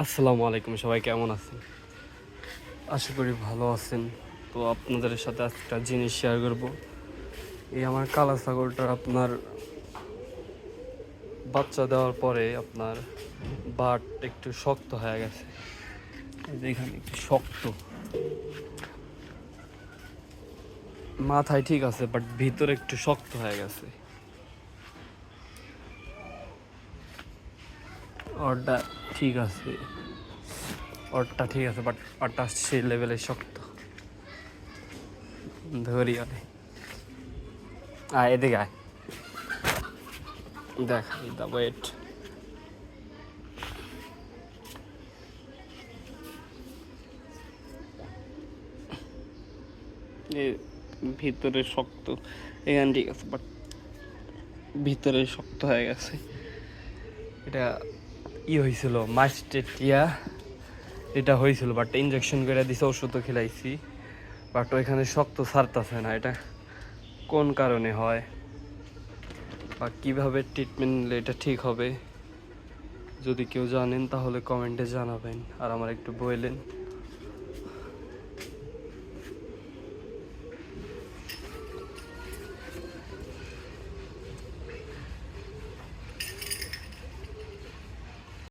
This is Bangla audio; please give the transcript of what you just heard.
আসসালামু আলাইকুম, সবাই কেমন আছেন? আশা করি ভালো আছেন। তো আপনাদের সাথে একটা জিনিস শেয়ার করব। এই আমার কালা ছাগলটার আপনার বাচ্চা দেওয়ার পরে আপনার বাট একটু শক্ত হয়ে গেছে। এখানে একটু শক্ত। মাথায় ঠিক আছে বাট ভিতরে একটু শক্ত হয়ে গেছে। ওরটা ঠিক আছে। ওরটা ঠিক আছে বাট ওরটা সেই লেভেলে শক্ত। ধরি আরে আয়, এদিকে আয়। দেখ দা ওয়েট ভিতরে শক্ত। এখানে ঠিক আছে বাট ভিতরে শক্ত হয়ে গেছে। এটা ই হয়েছিল মাস্টেটিয়া এটা হয়েছিল বাট ইঞ্জেকশন করে দিছে, ওষুধও খেলাইছি। বাট ওইখানে শক্ত ছাড়তেছে না, এটা কোন কারণে হয়? বা কীভাবে ট্রিটমেন্ট নিলে এটা ঠিক হবে? যদি কেউ জানেন, তাহলে কমেন্টে জানাবেন। আর আমার একটু বললেন